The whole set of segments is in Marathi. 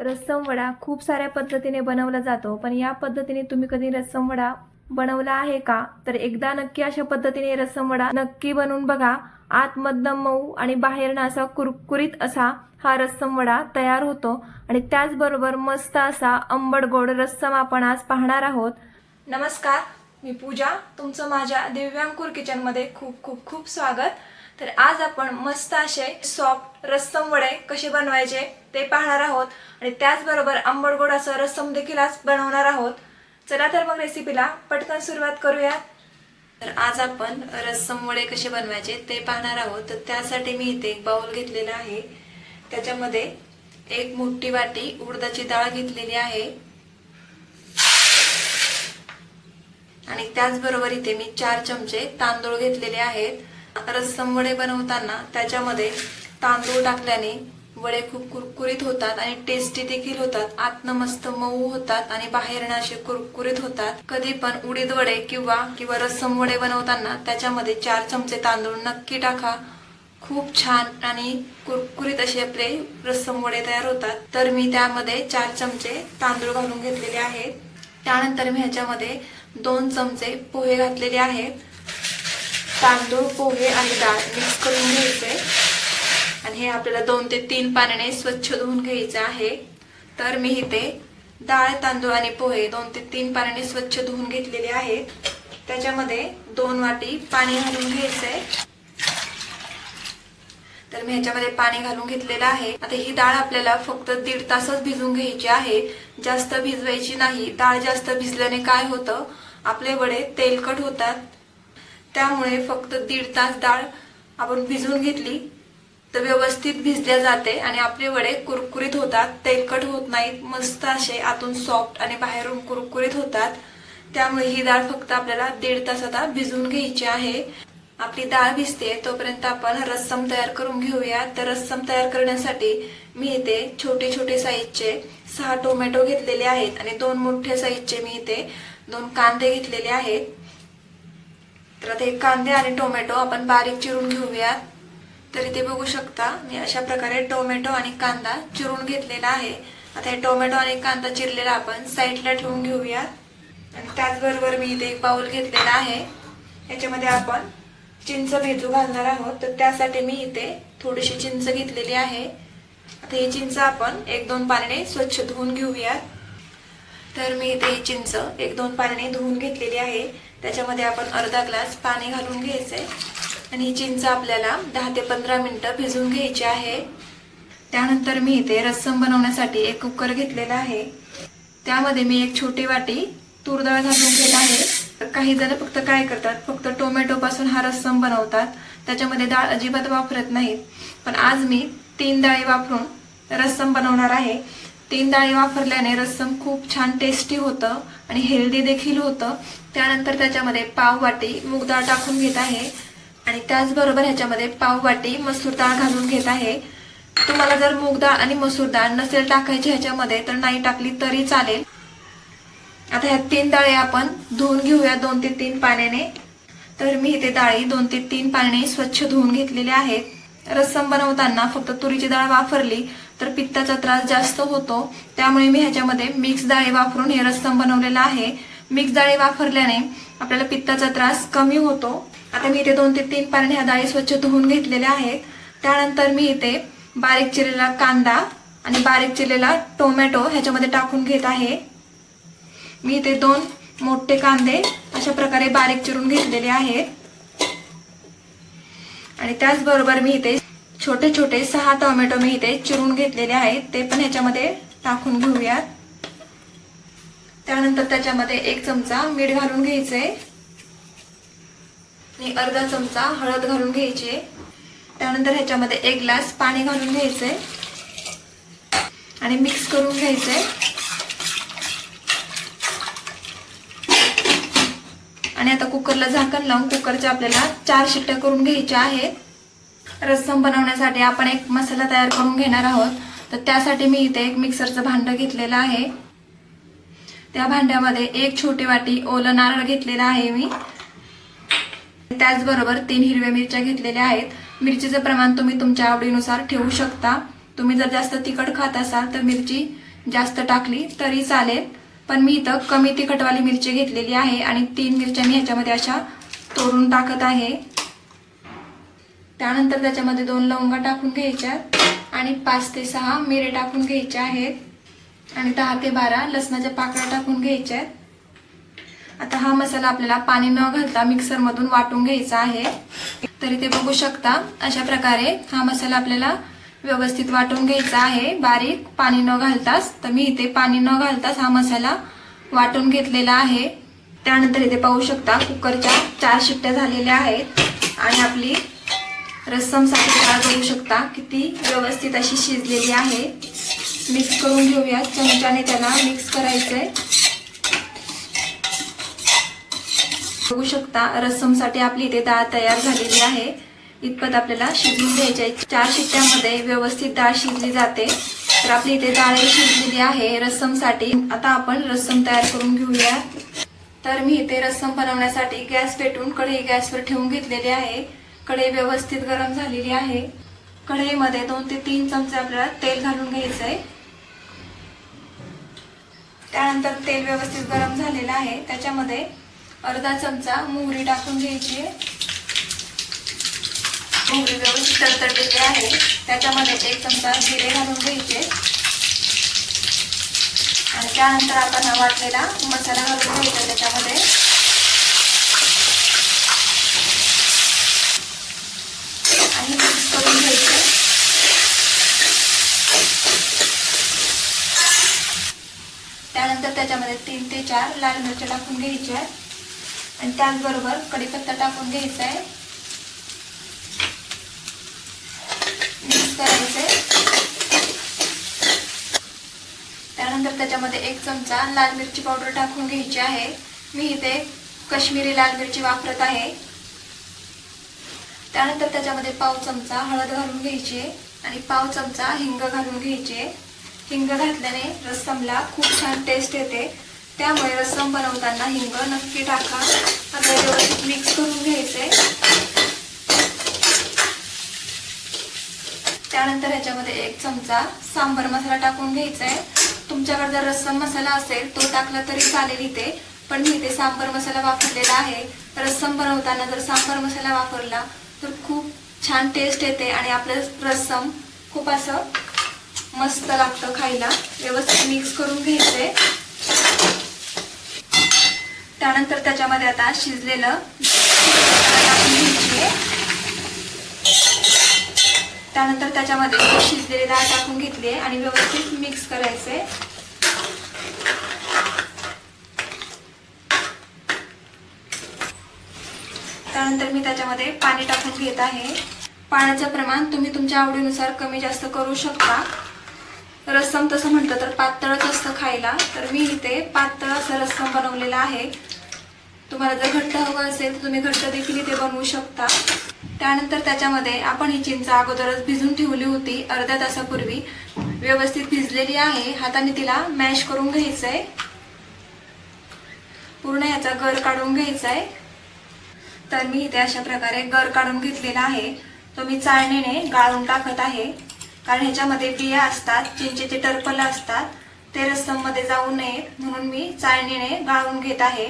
रस्सम वडा खूप साऱ्या पद्धतीने बनवला जातो पण या पद्धतीने तुम्ही कधी रस्सम वडा बनवला आहे का? तर एकदा नक्की अशा पद्धतीने रस्सम वडा नक्की बनवून बघा. आतमधनं मऊ आणि बाहेरनं असा कुरकुरीत असा हा रस्सम वडा तयार होतो आणि त्याचबरोबर मस्त असा आंबट गोड रस्सम आपण आज पाहणार आहोत. नमस्कार मी पूजा. तुमचं माझ्या दिव्यांकुर किचनमध्ये खूप खूप खूप स्वागत. तर आज आपण मस्त असे सॉफ्ट रस्सम वडे कसे बनवायचे ते पाहणार आहोत. आणि त्याचबरोबर आंबट गोड असं रस्सम देखील आज बनवणार आहोत. चला तर मग रेसिपीला पटकन सुरुवात करूया. तर आज आपण रस्सम वडे कसे बनवायचे ते पाहणार आहोत. तर त्यासाठी मी इथे एक बाउल घेतलेला आहे. त्याच्यामध्ये एक मोठी वाटी उडदाची डाळ घेतलेली आहे. आणि त्याचबरोबर इथे मी चार चमचे तांदूळ घेतलेले आहेत. रस्सम वडे बनवताना त्याच्यामध्ये तांदूळ टाकल्याने वडे खूप कुरकुरीत होतात आणि टेस्टी देखील होतात. आतनं मस्त मऊ होतात आणि बाहेरनं असे कुरकुरीत होतात. कधी पण उडीद वडे किंवा किंवा रस्सम वडे बनवताना त्याच्यामध्ये चार चमचे तांदूळ नक्की टाका. खूप छान आणि कुरकुरीत असे आपले रस्सम वडे तयार होतात. तर मी त्यामध्ये चार चमचे तांदूळ घालून घेतलेले आहेत. त्यानंतर मी ह्याच्यामध्ये दोन चमचे पोहे घातलेले आहेत. तांदूळ पोहे आणि डाळ मिक्स करून घ्यायचे. आणि हे आपल्याला दोन ते तीन पाण्याने स्वच्छ धुवून घ्यायचं आहे. तर मी इथे डाळ तांदूळ आणि पोहे दोन ते तीन पाण्याने स्वच्छ धुवून घेतलेले आहेत. त्याच्यामध्ये दोन वाटी पाणी घालून घ्यायचंय. तर मी ह्याच्यामध्ये पाणी घालून घेतलेलं आहे. आता ही डाळ आपल्याला फक्त दीड तासच भिजून घ्यायची आहे. जास्त भिजवायची नाही. डाळ जास्त भिजल्याने काय होतं? आपले वडे तेलकट होतात. त्यामुळे फक्त दीड तास डाळ आपण भिजवून घेतली तर व्यवस्थित भिजल्या जाते आणि आपले वडे कुरकुरीत होतात तेलकट होत नाहीत मस्त असे आतून सॉफ्ट आणि बाहेरून कुरकुरीत होतात. त्यामुळे ही डाळ फक्त आपल्याला दीड तास आता भिजवून घ्यायची आहे. आपली डाळ भिजते तोपर्यंत आपण रस्सम तयार करून घेऊया. तर रस्सम तयार करण्यासाठी मी इथे छोटे छोटे साईजचे सहा टोमॅटो घेतलेले आहेत आणि दोन मोठ्या साईजचे मी इथे दोन कांदे घेतलेले आहेत. तर आता हे कांदे आणि टोमॅटो आपण बारीक चिरून घेऊयात. तर इथे बघू शकता मी अशा प्रकारे टोमॅटो आणि कांदा चिरून घेतलेला आहे. आता हे टोमॅटो आणि कांदा चिरलेला आपण साईडला ठेवून घेऊयात. आणि त्याचबरोबर मी इथे एक बाऊल घेतलेला आहे. याच्यामध्ये आपण चिंच भेजू घालणार आहोत. तर त्यासाठी मी इथे थोडीशी चिंच घेतलेली आहे. आता ही चिंच आपण एक दोन पाण्याने स्वच्छ धुवून घेऊयात. तर मी इथे ही चिंच एक दोन पाण्याने धुवून घेतलेली आहे. त्याच्यामध्ये आपण अर्धा ग्लास पाणी घालून घ्यायचंय आणि ही चिंच आपल्याला दहा ते पंधरा मिनटं भिजवून घ्यायची आहे. त्यानंतर मी इथे रस्सम बनवण्यासाठी एक कुकर घेतलेला आहे. त्यामध्ये मी एक छोटी वाटी तूर डाळ घालून घेत आहे. तर काही जण फक्त काय करतात फक्त टोमॅटोपासून हा रस्सम बनवतात. त्याच्यामध्ये डाळ अजिबात वापरत नाहीत. पण आज मी तीन डाळी वापरून रस्सम बनवणार आहे. तीन डाळी वापरल्याने रस्सम खूप छान टेस्टी होतं आणि हेल्दी देखील होतं. त्यानंतर त्याच्यामध्ये पाव वाटी मूग डाळ टाकून घेत आहे. आणि त्याचबरोबर ह्याच्यामध्ये पाव वाटी मसूर डाळ घालून घेत आहे. तुम्हाला जर मूग डाळ आणि मसूर डाळ नसेल टाकायची ह्याच्यामध्ये तर नाही टाकली तरी चालेल. आता ह्या तीन डाळी आपण धुवून घेऊया दोन ते तीन पाण्याने. तर मी इथे डाळी दोन ते तीन पाण्याने स्वच्छ धुवून घेतलेल्या आहेत. रस्सम बनवताना फक्त तुरीची डाळ वापरली तर पित्ताचा त्रास जास्त होतो. त्यामुळे मी ह्याच्यामध्ये मिक्स डाळी वापरून हे रस्सम बनवलेला आहे. मिक्स डाळी वापरल्याने आपल्याला पित्ताचा त्रास कमी होतो. आता मी इथे दोन ते तीन पाण्याने ह्या डाळी स्वच्छ धुवून घेतलेल्या आहेत. त्यानंतर मी इथे बारीक चिरलेला कांदा आणि बारीक चिरलेला टोमॅटो ह्याच्यामध्ये टाकून घेत आहे. मी इथे दोन मोठे कांदे अशा प्रकारे बारीक चिरून घेतलेले आहेत. आणि त्याचबरोबर मी इथे छोटे छोटे सहा टोमॅटो मी इथे चिरून घेतलेले आहेत. ते पण ह्याच्यामध्ये टाकून घेऊयात. त्यानंतर त्याच्यामध्ये एक चमचा मीठ घालून घ्यायचंय आणि अर्धा चमचा हळद घालून घ्यायची. त्यानंतर ह्याच्यामध्ये एक ग्लास पाणी घालून घ्यायचंय आणि मिक्स करून घ्यायचंय आणि आता कुकरला झाकण लावून कुकरच्या आपल्याला चार शिट्ट्या करून घ्यायच्या आहेत. रस्सम बनवण्यासाठी आपण एक मसाला तयार करून घेणार आहोत. तर त्यासाठी मी इथे एक मिक्सरचं भांडं घेतलेलं आहे. त्या भांड्यामध्ये एक छोटी वाटी ओलं नारळ घेतलेला आहे मी. त्याचबरोबर तीन हिरव्या मिरच्या घेतलेल्या आहेत. मिरचीचं प्रमाण तुम्ही तुमच्या आवडीनुसार ठेवू शकता. तुम्ही जर जास्त तिखट खात असाल तर मिरची जास्त टाकली तरी चालेल. पण मी इथं कमी तिखटवाली मिरची घेतलेली आहे आणि तीन मिरच्या मी ह्याच्यामध्ये अशा तोडून टाकत आहे. त्यानंतर त्याच्यामध्ये दोन लवंगा टाकून घ्यायच्या आणि पाच ते सहा मिरे टाकून घ्यायचे आहेत. आणि दहा ते बारा लसणाच्या पाकळ्या टाकून घ्यायच्या आहेत. आता हा मसाला आपल्याला पाणी न घालता मिक्सरमधून वाटून घ्यायचा आहे. तरी ते बघू शकता अशा प्रकारे हा मसाला आपल्याला व्यवस्थित वाटून घ्यायचा आहे. बारीक पाणी न घालताच तर मी इथे पाणी न घालताच हा मसाला वाटून घेतलेला आहे. त्यानंतर इथे पाहू शकता कुकरच्या चार शिट्ट्या झालेल्या आहेत. आणि आपली रस्समसाठी डाळ बघू शकता. किती व्यवस्थित अशी शिजलेली आहे. मिक्स करून घेऊया चमच्याने त्याला मिक्स करायचंय. बघू शकता रस्समसाठी आपली इथे डाळ तयार झालेली आहे. इतपत आपल्याला शिजवून घ्यायची आहे. चार शिट्ट्यामध्ये व्यवस्थित डाळ शिजली जाते. तर आपली इथे डाळही शिजलेली आहे रस्समसाठी. आता आपण रस्सम तयार करून घेऊया तर मी इथे रस्सम बनवण्यासाठी गॅस पेटून कढई गॅसवर ठेवून घेतलेली आहे. कढई व्यवस्थित गरम झालेली आहे. कढईमध्ये दोन ते तीन चमचे आपल्याला तेल घालून घ्यायचं आहे त्यानंतर तेल व्यवस्थित गरम झालेलं आहे. त्याच्यामध्ये अर्धा चमचा मोहरी टाकून घ्यायची आहे. मोहरी व्यवस्थित तडतडलेली आहे. त्याच्यामध्ये एक चमचा जिरे घालून घ्यायचे. आणि त्यानंतर आपण हा वाटलेला मसाला घालून घ्यायचा त्याच्यामध्ये. आणि मिक्स करून घ्यायचं त्यानंतर त्याच्यामध्ये तीन ते चार लाल मिरच्या टाकून घ्यायच्या आहेत. आणि त्याचबरोबर कढीपत्ता टाकून घ्यायचा आहे. मिक्स करायचंय. त्यानंतर त्याच्यामध्ये एक चमचा लाल मिरची पावडर टाकून घ्यायची आहे. मी इथे कश्मीरी लाल मिरची वापरत आहे. त्यानंतर त्याच्यामध्ये पाव चमचा हळद घालून घ्यायची आणि पाव चमचा हिंग घालून घ्यायचे. हिंग घातल्याने रस्समला खूप छान टेस्ट येते. त्यामुळे रस्सम बनवताना हिंग नक्की टाका. आता व्यवस्थित मिक्स करून घ्यायचे त्यानंतर ह्याच्यामध्ये एक चमचा सांबर मसाला टाकून घ्यायचा आहे तुमच्याकडे जर रस्सम मसाला असेल तो टाकला तरी चालेल इथे पण मी इथे सांबर मसाला वापरलेला आहे. रस्सम बनवताना जर सांबर मसाला वापरला तर खूप छान टेस्ट येते आणि आपलं रस्सम खूप असं मस्त लागतं खायला. व्यवस्थित मिक्स करून घ्यायचे. त्यानंतर त्याच्यामध्ये आता शिजलेलं घ्यायची. आहे. त्यानंतर त्याच्यामध्ये शिजलेली डाळ टाकून घेतली आहे आणि व्यवस्थित मिक्स करायचे. त्यानंतर मी त्याच्यामध्ये पाणी टाकून घेत आहे. पाण्याचं प्रमाण तुम्ही तुमच्या आवडीनुसार कमी जास्त करू शकता. रस्सम तसं म्हटलं तर पातळच असतं खायला तर मी इथे पातळ असं रस्सम बनवलेला आहे. तुम्हाला जर घट्ट हवं असेल तर तुम्ही घट्ट देखील इथे बनवू शकता. त्यानंतर त्याच्यामध्ये आपण ही चिंच अगोदरच भिजून ठेवली होती अर्ध्या तासापूर्वी. व्यवस्थित भिजलेली आहे. हाताने तिला मॅश करून घ्यायचं आहे पूर्ण याचा गर काढून घ्यायचा आहे तर मी इथे अशा प्रकारे गर काढून घेतलेला आहे. तो मी चाळणीने गाळून टाकत आहे. कारण ह्याच्यामध्ये बिया असतात चिंचेचे टर्पल असतात. ते रस्सममध्ये जाऊ नयेत म्हणून मी चाळणीने गाळून घेत आहे.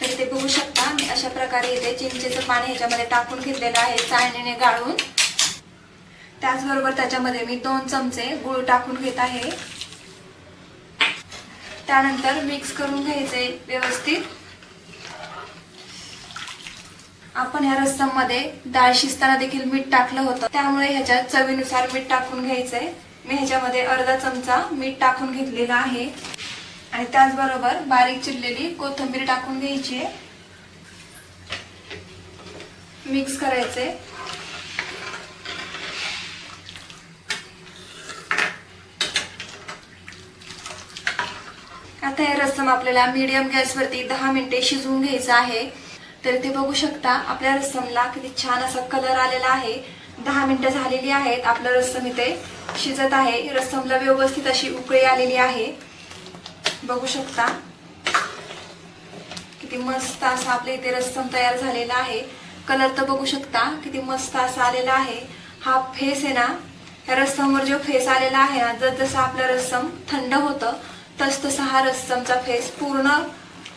तर ते बघू शकता मी अशा प्रकारे इथे चिंचेचं पाणी ह्याच्यामध्ये टाकून घेतलेलं आहे चाळणीने गाळून. त्याचबरोबर त्याच्यामध्ये मी दोन चमचे गुळ टाकून घेत आहे. त्यानंतर मिक्स करून घ्यायचे व्यवस्थित. आपण ह्या रस्सामध्ये डाळ शिजताना देखील मीठ टाकलं होतं. त्यामुळे ह्याच्यात चवीनुसार मीठ टाकून घ्यायचंय मी ह्याच्यामध्ये अर्धा चमचा मीठ टाकून घेतलेला आहे. आणि त्याचबरोबर बारीक चिरलेली कोथिंबीर टाकून घ्यायची आहे. मिक्स करायचे. आता हे रस्सम आपल्याला मीडियम गॅसवरती दहा मिनिटे शिजवून घ्यायचं आहे. तर ते बघू शकता आपल्या रस्समला किती छान असा कलर आलेला आहे. दहा मिनिटं झालेली आहेत आपलं रस्सम इथे शिजत आहे. रस्समला व्यवस्थित अशी उकळी आलेली आहे. बघू शकता. किती मस्त असा आपल्या इथे रस्सम तयार झालेला आहे. कलर तर बघू शकता किती मस्त असा आलेला आहे. हा फेस आहे ना या रस्समवर जो फेस आलेला आहे ना जस जसं आपलं रस्सम थंड होतं तसतसा हा रस्समचा फेस पूर्ण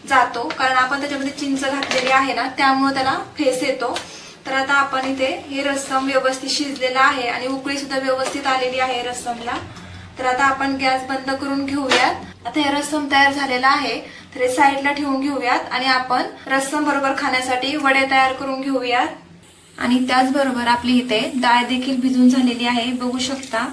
जातो. कारण आपण त्याच्यामध्ये चिंच घातलेली आहे ना त्यामुळे त्याला फेस येतो. तर आता आपण इथे हे रस्सम व्यवस्थित शिजलेला आहे आणि उकळी सुद्धा व्यवस्थित आलेली आहे रस्समला. तर आता आपण गॅस बंद करून घेऊयात. आता हे रस्सम तयार झालेला आहे. तर हे साईडला ठेवून घेऊयात आणि आपण रस्सम बरोबर खाण्यासाठी वडे तयार करून घेऊयात. आणि त्याचबरोबर आपली इथे डाळ देखील भिजून झालेली आहे. बघू शकता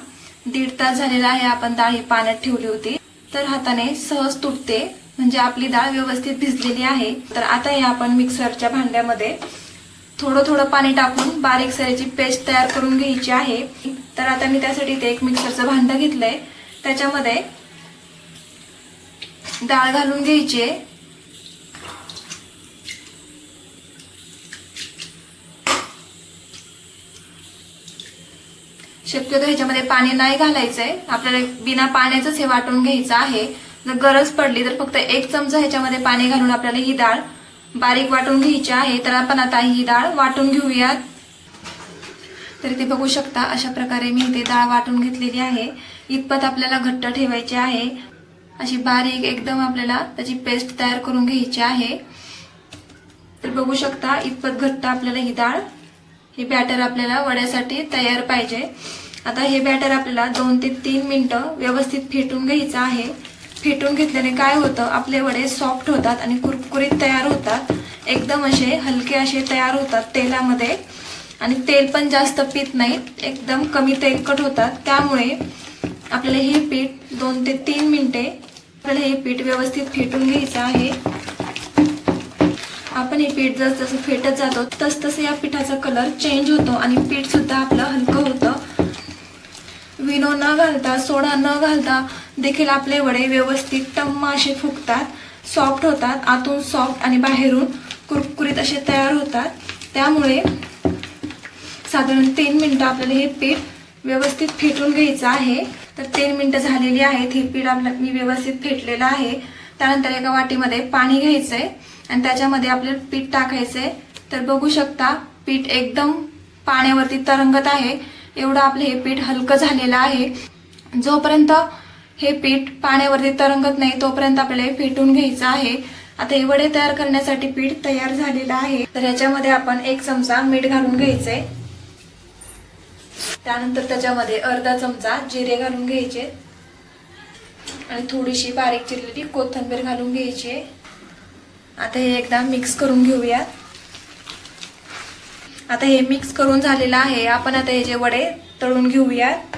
दीड तास झालेला आहे आपण डाळ ही पाण्यात ठेवली होती. तर हाताने सहज तुटते. म्हणजे आपली डाळ व्यवस्थित भिजलेली आहे. तर आता हे आपण मिक्सरच्या भांड्यामध्ये थोडं थोडं पाणी टाकून बारीक सरीची पेस्ट तयार करून घ्यायची आहे. तर आता मी त्यासाठी इथे एक मिक्सरचं भांडं घेतलंय. त्याच्यामध्ये डाळ घालून घ्यायची आहे. शक्यतो ह्याच्यामध्ये पाणी नाही घालायचंय. आपल्याला बिना पाण्याचंच हे वाटून घ्यायचं आहे. जर गरज पडली तर फक्त एक चमचा ह्याच्यामध्ये पाणी घालून आपल्याला ही डाळ बारीक वाटून घ्यायची आहे. तर आपण आता ही डाळ वाटून घेऊयात. तर इथे बघू शकता अशा प्रकारे मी इथे डाळ वाटून घेतलेली आहे. इतपत आपल्याला घट्ट ठेवायची आहे. अशी बारीक एकदम आपल्याला त्याची पेस्ट तयार करून घ्यायची आहे. तर बघू शकता इतपत घट्ट आपल्याला ही डाळ हे बॅटर आपल्याला वड्यासाठी तयार पाहिजे. आता हे बॅटर आपल्याला दोन ते तीन मिनटं व्यवस्थित फेटून घ्यायचं आहे. फेटून घेतल्याने काय होतं? आपले वडे सॉफ्ट होतात आणि कुरकुरीत तयार होतात. एकदम असे हलके असे तयार होतात तेलामध्ये. आणि तेल पण जास्त पीत नाहीत. एकदम कमी तेलकट होतात. त्यामुळे आपल्याला हे पीठ दोन ते तीन मिनटे आपल्याला हे पीठ व्यवस्थित फेटून घ्यायचं आहे. आपण हे पीठ जसं फेटत जातो तसतसं या पिठाचा कलर चेंज होतो आणि पीठ सुद्धा आपलं हलकं होतं. विनो न घालता सोडा न घालता देखील आपले वडे व्यवस्थित टम्म असे फुगतात सॉफ्ट होतात आतून सॉफ्ट आणि बाहेरून कुरकुरीत असे तयार होतात. त्यामुळे साधारण तीन मिनटं आपल्याला हे पीठ व्यवस्थित फेटून घ्यायचं आहे. तर तीन मिनटं झालेली आहेत. हे पीठ आपलं मी व्यवस्थित फेटलेलं आहे. त्यानंतर एका वाटीमध्ये पाणी घ्यायचं आहे आणि त्याच्यामध्ये आपल्याला पीठ टाकायचं आहे तर बघू शकता पीठ एकदम पाण्यावरती तरंगत आहे. एवढं आपलं हे पीठ हलकं झालेलं आहे. जोपर्यंत हे पीठ पाण्यावरती तरंगत नाही तोपर्यंत आपल्याला हे फेटून घ्यायचं आहे. आता हे वडे तयार करण्यासाठी पीठ तयार झालेलं आहे. तर ह्याच्यामध्ये आपण एक चमचा मीठ घालून घ्यायचंय. त्यानंतर त्याच्यामध्ये अर्धा चमचा जिरे घालून घ्यायचे. आणि थोडीशी बारीक चिरलेली कोथिंबीर घालून घ्यायची. आहे. आता हे एकदा मिक्स करून घेऊयात. आता हे मिक्स करून झालेलं आहे. आपण आता हे जे वडे तळून घेऊयात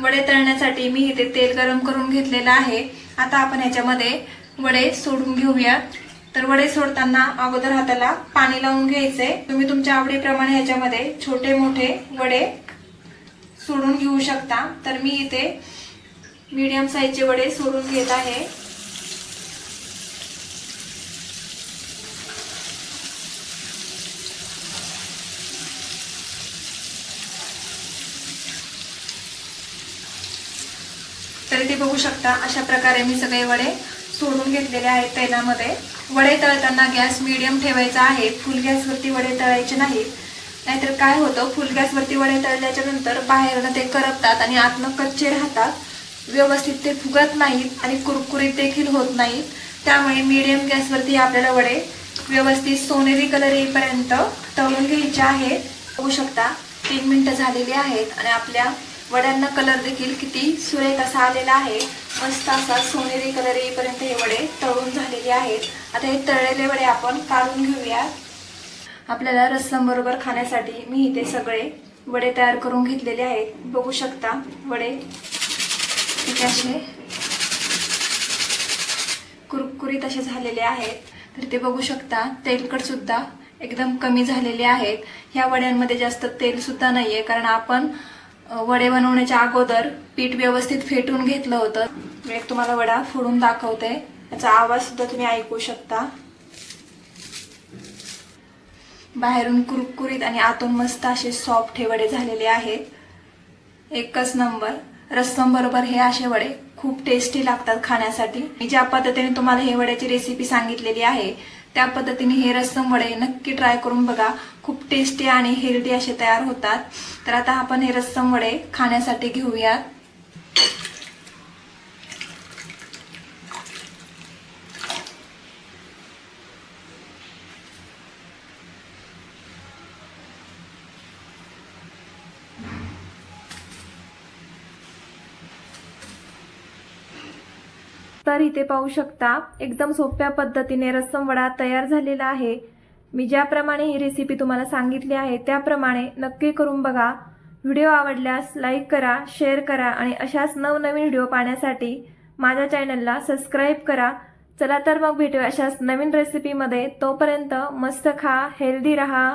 वडे तळण्यासाठी मी इथे तेल गरम करून घेतलेलं आहे. आता आपण ह्याच्यामध्ये वडे सोडून घेऊयात तर वडे सोडताना अगोदर हाताला पाणी लावून घ्यायचंय. तुम्ही तुमच्या आवडीप्रमाणे ह्याच्यामध्ये छोटे मोठे वडे सोडून घेऊ शकता. तर मी इथे मीडियम साईजचे वडे सोडून घेत आहे. तर इथे बघू शकता. अशा प्रकारे मी सगळे वडे सोडून घेतलेले आहेत तेलामध्ये. वडे तळताना गॅस मिडियम ठेवायचा आहे. फुल गॅसवरती वडे तळायचे नाहीत. नाहीतर काय होतं? फुल गॅसवरती वडे तळल्याच्या नंतर बाहेरनं ते करपतात आणि आतनं कच्चे राहतात. व्यवस्थित ते फुगत नाहीत आणि कुरकुरीत देखील होत नाहीत. त्यामुळे मिडियम गॅसवरती आपल्याला वडे व्यवस्थित सोनेरी कलर येईपर्यंत तळून घ्यायचे आहेत. बघू शकता. तीन मिनिटं झालेली आहेत आणि आपल्या वड्यांना कलर देखील किती सुरेख असा आलेला आहे. मस्त असा सोनेरी कलर येईपर्यंत हे वडे तळून झालेले आहेत. आता हे तळलेले वडे आपण काढून घेऊया. आपल्याला रस्सम बरोबर खाण्यासाठी मी इथे सगळे वडे तयार करून घेतलेले आहेत. बघू शकता वडे. असे. कुरकुरीत असे झालेले आहेत. तर ते बघू शकता तेलकट सुद्धा एकदम कमी झालेले आहेत. ह्या वड्यांमध्ये जास्त तेल सुद्धा नाहीये कारण आपण वडे बनवण्याच्या अगोदर पीठ व्यवस्थित फेटून घेतलं होतं. मी एक तुम्हाला वडा फोडून दाखवते. याचा आवाज सुद्धा तुम्ही ऐकू शकता. बाहेरून कुरकुरीत आणि आतून मस्त असे सॉफ्ट हे वडे झालेले आहेत. एकच नंबर. रस्सम बरोबर हे असे वडे खूप टेस्टी लागतात खाण्यासाठी. मी ज्या पद्धतीने तुम्हाला हे वड्याची रेसिपी सांगितलेली आहे त्या पद्धतीने हे रस्सम वडे नक्की ट्राय करून बघा. खूप टेस्टी आणि हेल्दी असे तयार होतात. तर आता आपण हे रस्सम वडे खाण्यासाठी घेऊयात. तर इथे पाहू शकता एकदम सोप्या पद्धतीने रस्सम वडा तयार झालेला आहे. मी ज्याप्रमाणे ही रेसिपी तुम्हाला सांगितली आहे त्याप्रमाणे नक्की करून बघा. व्हिडिओ आवडल्यास लाईक करा शेअर करा आणि अशाच नवनवीन व्हिडिओ पाहण्यासाठी माझ्या चॅनलला सबस्क्राईब करा. चला तर मग भेटूया अशाच नवीन रेसिपीमध्ये तोपर्यंत मस्त खा हेल्दी रहा.